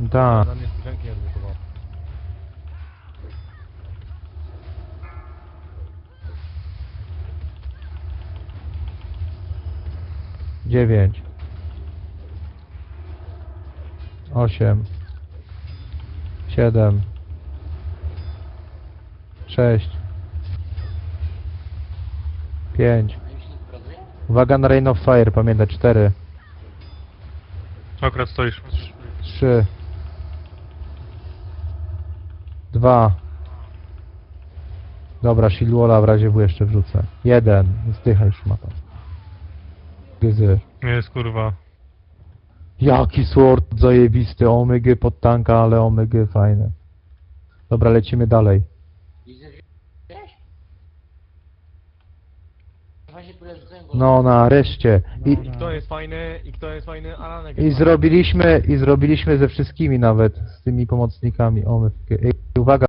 Da. Na niespodzianki nie. Dziewięć. Osiem. Siedem. Sześć. Pięć. Uwaga na Rain of Fire, pamiętaj, cztery. Akurat stoisz. Trzy. Dwa. Dobra, Shieldwalla w razie W jeszcze wrzucę. Jeden. Zdychaj szmata. Gzy. Nie jest kurwa. Jaki sword zajebisty. Omygy pod tanka, ale omygy fajne. Dobra, lecimy dalej. No, nareszcie. I, I kto jest fajny, i kto jest fajny, Alanek I jest fajny. zrobiliśmy, i zrobiliśmy ze wszystkimi nawet, z tymi pomocnikami. O, my- Ej, uwaga,